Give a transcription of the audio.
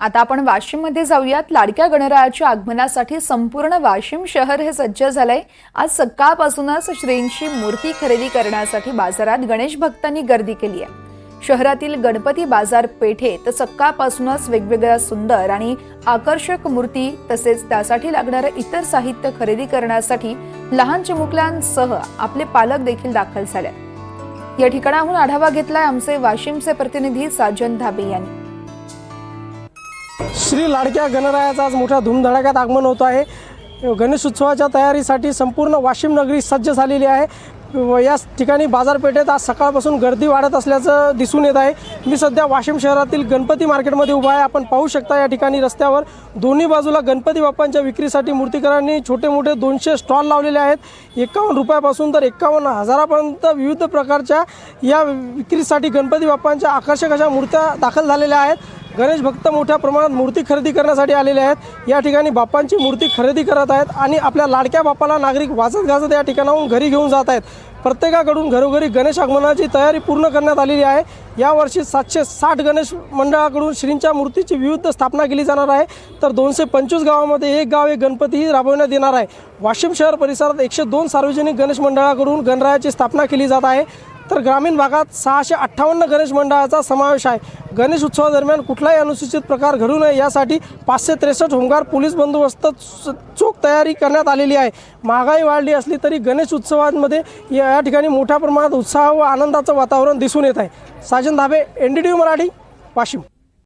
आता आपण वाशिममध्ये जाऊयात. लाडक्या गणरायाच्या आगमनासाठी संपूर्ण वाशिम शहर हे सज्ज झालंय. आज सकाळपासूनच श्रींची मूर्ती खरेदी करण्यासाठी बाजारात गणेश भक्तांनी गर्दी केली आहे. शहरातील गणपती बाजार पेठेत सकाळपासूनच वेगवेगळ्या सुंदर आणि आकर्षक मूर्ती तसेच त्यासाठी लागणारं इतर साहित्य खरेदी करण्यासाठी लहान चिमुकल्यांसह आपले पालक देखील दाखल झाले या ठिकाणाहून आढावा घेतलाय आमचे वाशिमचे प्रतिनिधी साजन धाबे यांनी. श्री लाडक्या गणरायाचं आज मोठ्या धूमधडाक्यात आगमन होत आहे. गणेश उत्सवाच्या तयारीसाठी संपूर्ण वाशिम नगरी सज्ज झालेली आहे. व या ठिकाणी बाजारपेठेत आज सकाळपासून गर्दी वाढत असल्याचं दिसून येत आहे. मी सध्या वाशिम शहरातील गणपती मार्केटमध्ये उभा आहे. आपण पाहू शकता या ठिकाणी रस्त्यावर दोन्ही बाजूला गणपती बाप्पांच्या विक्रीसाठी मूर्तिकारांनी छोटे मोठे दोनशे स्टॉल लावलेले आहेत. एकावन्न रुपयापासून तर एकावन्न हजारापर्यंत विविध प्रकारच्या या विक्रीसाठी गणपती बाप्पांच्या आकर्षक अशा मूर्त्या दाखल झालेल्या आहेत. गणेश भक्त मोठ्या प्रमाणात मूर्ती खरेदी करण्यासाठी आलेले आहेत. या ठिकाणी बाप्पांची मूर्ती खरेदी करत आहेत आणि आपल्या लाडक्या बाप्पाला नागरिक वाचत गाजत या ठिकाणाहून घरी घेऊन जात आहेत. प्रत्येकाकडून घरोघरी गणेश आगमनाची तयारी पूर्ण करण्यात आलेली आहे. यावर्षी सातशे साठ गणेश मंडळाकडून श्रींच्या मूर्तीची विविध स्थापना केली जाणार आहे. तर दोनशे पंचवीस गावामध्ये एक गाव एक गणपतीही राबवण्यात येणार आहे. वाशिम शहर परिसरात एकशे दोन सार्वजनिक गणेश मंडळाकडून गणरायाची स्थापना केली जात आहे. तर ग्रामीण भागात सहाशे अठ्ठावन्न गणेश मंडळाचा समावेश आहे. गणेश उत्सवादरम्यान कुठलाही अनुसूचित प्रकार घडू नये यासाठी पाचशे त्रेसष्ट होमगार्ड पोलीस बंदोबस्त च- चोख तयारी करण्यात आलेली आहे. महागाई वाढली असली तरी गणेश उत्सवांमध्ये या या ठिकाणी मोठ्या प्रमाणात उत्साह व आनंदाचं वातावरण दिसून येत आहे. Sajan Dhabe N D T Marathi Washim.